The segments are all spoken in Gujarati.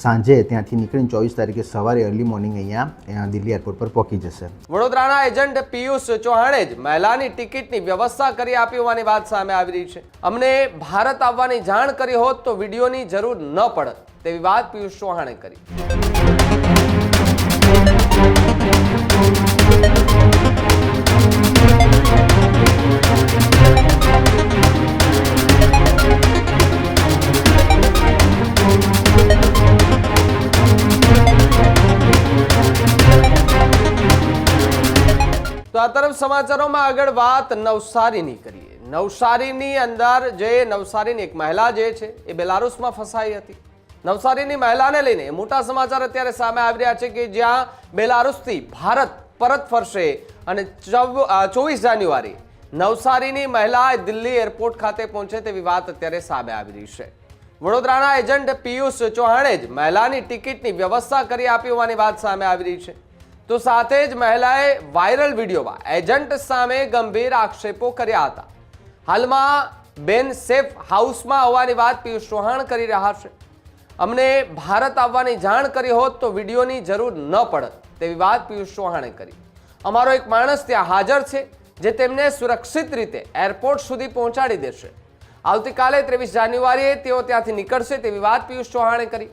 સાંજે ત્યાંથી નીકળીને ચોવીસ તારીખે સવારે અર્લી મોર્નિંગ અહીંયા દિલ્હી એરપોર્ટ પર પહોંચી જશે. વડોદરાના એજન્ટ પિયુષ ચૌહાણે જ મહિલાની ટિકિટની વ્યવસ્થા કરી આપી હોવાની વાત સામે આવી રહી છે. અમને ભારત આવવાની જાણ કરી હોત તો વિડીયોની જરૂર ન પડત, તેવી વાત પિયુષ ચૌહાણે કરી. તો આ તરફ સમાચારોમાં આગળ વાત નવસારીની કરીએ. નવસારીની અંદર જે નવસારીની એક મહિલા જે છે, એ બેલારુસમાં ફસાઈ હતી. નવસારીની મહિલાને લઈને મોટા સમાચાર અત્યારે સામે આવી રહ્યા છે કે જ્યાં બેલારુસથી ભારત પરત ફરશે અને ચોવીસ જાન્યુઆરી નવસારીની મહિલા દિલ્હી એરપોર્ટ ખાતે પહોંચે તેવી વાત અત્યારે સામે આવી રહી છે. વડોદરાના એજન્ટ પિયુષ ચૌહાણે જ મહિલાની ટિકિટની વ્યવસ્થા કરી આપી હોવાની વાત સામે આવી રહી છે. તો સાથે જ મહિલાએ વાયરલ વિડીયોમાં એજન્ટ સામે ગંભીર આક્ષેપો કર્યા હતા. હાલમાં બેન સેફ હાઉસમાં હોવાની વાત પિયુષ ચૌહાણ કરી રહ્યા છે. અમને ભારત આવવાની જાણ કરી હોત તો વિડીયોની જરૂર ન પડત તેવી વાત પિયુષ ચૌહાણે કરી. અમારો એક માણસ ત્યાં હાજર છે, જે તેમને સુરક્ષિત રીતે એરપોર્ટ સુધી પહોંચાડી દેશે. આવતીકાલે ત્રેવીસ જાન્યુઆરીએ તેઓ ત્યાંથી નીકળશે તેવી વાત પિયુષ ચૌહાણે કરી.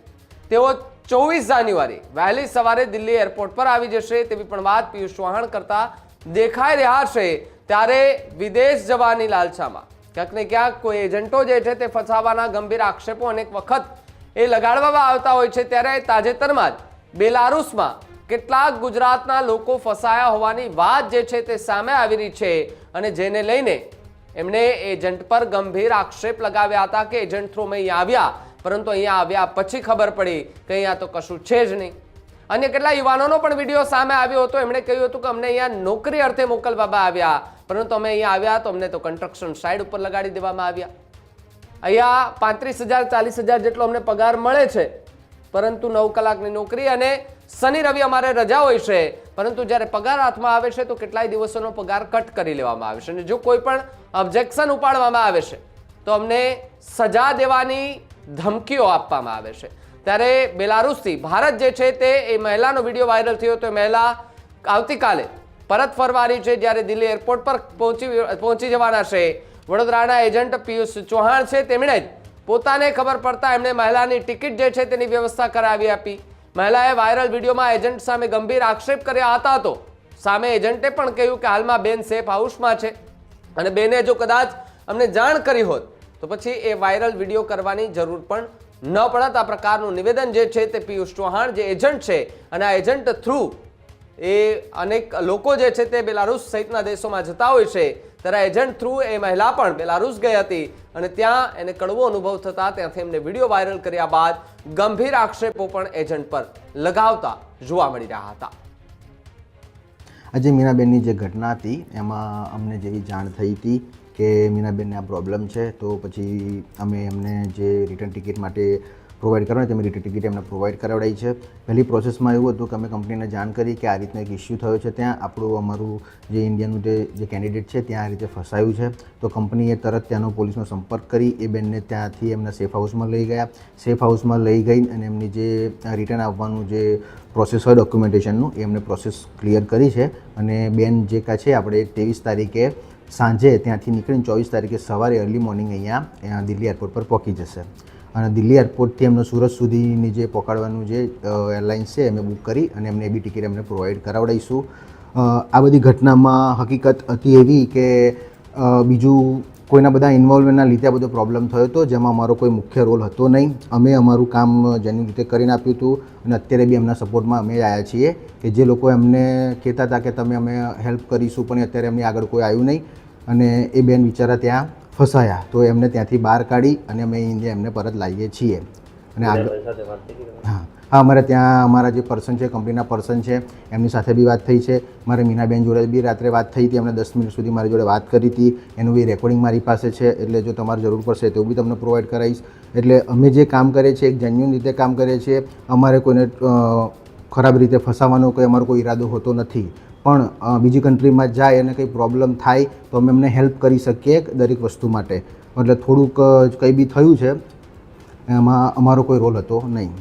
તેઓ ચોવીસ જાન્યુઆરી વહેલી સવારે દિલ્હી એરપોર્ટ પર આવી જશે તેવી પણ વાત પિયુષ ચૌહાણ કરતા દેખાઈ રહ્યા છે ત્યારે વિદેશ જવાની લાલસામાં ક્યાંક ને ક્યાંક કોઈ એજન્ટો જે છે તે ફસાવાના ગંભીર આક્ષેપો અનેક વખત એ લગાડવામાં આવતા હોય છે ત્યારે તાજેતરમાં જ બેલારુસમાં કેટલાક ગુજરાતના લોકો ફસાયા હોવાની વાત જે છે તે સામે આવી રહી છે અને જેને લઈને એમણે એજન્ટ પર ગંભીર આક્ષેપ લગાવ્યા હતા કે એજન્ટ થ્રુ મેં આવ્યા પરંતુ અહીંયા આવ્યા પછી ખબર પડી કે અહીંયા તો કશું છે જ નહીં. અને કેટલા યુવાનોનો પણ વીડિયો સામે આવ્યો હતો. એમણે કહ્યું હતું કે અમને અહીંયા નોકરી અર્થે મોકલવામાં આવ્યા. પરંતુ અમે અહીંયા આવ્યા તો અમને તો કન્સ્ટ્રક્શન સાઇડ ઉપર લગાડી દેવામાં આવ્યા. અહીંયા પાંત્રીસ હજાર, ચાલીસ હજાર જેટલો અમને પગાર મળે છે. પરંતુ નવ કલાકની નોકરી અને શનિ, રવિ અમારે રજા હોય છે. પરંતુ જ્યારે પગાર હાથમાં આવે છે તો કેટલાય દિવસોનો પગાર કટ કરી લેવામાં આવે છે. અને જો કોઈ પણ ઓબ્જેક્શન ઉપાડવામાં આવે છે, તો અમને સજા દેવાની ધમકીઓ આપવામાં આવે છે. ત્યારે બેલારુસથી ભારત જે છે તે એ મહિલાનો વીડિયો વાયરલ થયો તો મહિલા આવતીકાલે પરત ફરવાની છે. જ્યારે દિલ્હી એરપોર્ટ પર પહોંચી પહોંચી જવાના છે. વડોદરાના એજન્ટ પિયુષ ચૌહાણ છે. તેમણે પોતાને ખબર પડતા એમણે મહિલાની ટિકિટ જે છે તેની વ્યવસ્થા કરાવી આપી. મહિલાએ વાયરલ વિડીયોમાં એજન્ટ સામે ગંભીર આક્ષેપ કર્યા હતા તો સામે એજન્ટે પણ કહ્યું કે હાલમાં બેન સેફ હાઉસમાં છે. અને બેને જો કદાચ અમને જાણ કરી હોત તો પછી એ વાયરલ વીડિયો કરવાની જરૂર પણ ન પડત. આ પ્રકારનું નિવેદન જે છે તે પિયુષ ચૌહાણ, જે એજન્ટ છે અને આ એજન્ટ થ્રુ એ અનેક લોકો જે છે તે બેલારુસ સહિતના દેશોમાં જતા હોય છે. ત્યારે એજન્ટ થ્રુ એ મહિલા પણ બેલારુસ ગઈ હતી અને ત્યાં એને કડવો અનુભવ થતા ત્યાંથી એમને વીડિયો વાયરલ કર્યા બાદ ગંભીર આક્ષેપો પણ એજન્ટ પર લગાવતા જોવા મળી રહ્યા હતા. આજે મીનાબેનની જે ઘટના હતી, એમાં અમને જેવી જાણ થઈ હતી કે મીનાબેનને આ પ્રોબ્લેમ છે તો પછી અમે એમને જે રિટર્ન ટિકિટ માટે પ્રોવાઈડ કરવાની અમે રિટર્ન ટિકિટ એમને પ્રોવાઈડ કરાવડાવી છે. પહેલી પ્રોસેસમાં એવું હતું કે અમે કંપનીને જાણ કરી કે આ રીતનો એક ઇસ્યુ થયો છે ત્યાં. આપણું અમારું જે ઇન્ડિયાનું જે જે કેન્ડિડેટ છે ત્યાં આ રીતે ફસાયું છે. તો કંપનીએ તરત ત્યાંનો પોલીસનો સંપર્ક કરી, એ બેનને ત્યાંથી એમના સેફ હાઉસમાં લઈ ગયા. સેફ હાઉસમાં લઈ ગઈ અને એમની જે રિટર્ન આવવાનું જે પ્રોસેસ હોય ડોક્યુમેન્ટેશનનું એ એમને પ્રોસેસ ક્લિયર કરી છે. અને બેન જે કાં છે, આપણે ત્રેવીસ તારીખે સાંજે ત્યાંથી નીકળીને ચોવીસ તારીખે સવારે અર્લી મોર્નિંગ અહીંયા દિલ્હી એરપોર્ટ પર પહોંચી જશે. અને દિલ્હી એરપોર્ટથી એમને સુરત સુધીની જે પકડવાનું જે એરલાઇન્સ છે અમે બુક કરી અને એમને એ બી ટિકિટ એમને પ્રોવાઈડ કરાવડાવીશું. આ બધી ઘટનામાં હકીકત હતી એવી કે બીજું કોઈના બધા ઇન્વોલ્વમેન્ટના લીધે આ બધો પ્રોબ્લેમ થયો હતો, જેમાં અમારો કોઈ મુખ્ય રોલ હતો નહીં. અમે અમારું કામ જેની રીતે કરીને આપ્યું હતું અને અત્યારે બી એમના સપોર્ટમાં અમે આવ્યા છીએ કે જે લોકો એમને કહેતા હતા કે તમે અમે હેલ્પ કરીશું, પણ અત્યારે એમની આગળ કોઈ આવ્યું નહીં. અને એ બેન બિચારા ત્યાં ફસાયા. તો એમને ત્યાંથી બહાર કાઢી અને અમે ઇન્ડિયા એમને પરત લાવીએ છીએ. અને આગળ હા. હા અમારે ત્યાં અમારા જે પર્સન છે કંપનીના પર્સન છે એમની સાથે બી વાત થઈ છે. મારે મીનાબેન જોડે બી રાત્રે વાત થઈ હતી એમણે દસ મિનિટ સુધી મારી જોડે વાત કરી હતી. એનું બી રેકોર્ડિંગ મારી પાસે છે એટલે જો તમારે જરૂર પડશે તો બી તમને પ્રોવાઈડ કરાવીશ. એટલે અમે જે કામ કરીએ છીએ એક જેન્યુન રીતે કામ કરીએ છીએ અમારે કોઈને ખરાબ રીતે ફસાવાનો કોઈ અમારો કોઈ ઈરાદો હોતો નથી. પણ બીજી કન્ટ્રીમાં જાય અને કંઈ પ્રોબ્લેમ થાય, તો અમે એમને હેલ્પ કરી શકીએ દરેક વસ્તુ માટે. એટલે થોડુંક કંઈ બી થયું છે, એમાં અમારો કોઈ રોલ હતો નહીં.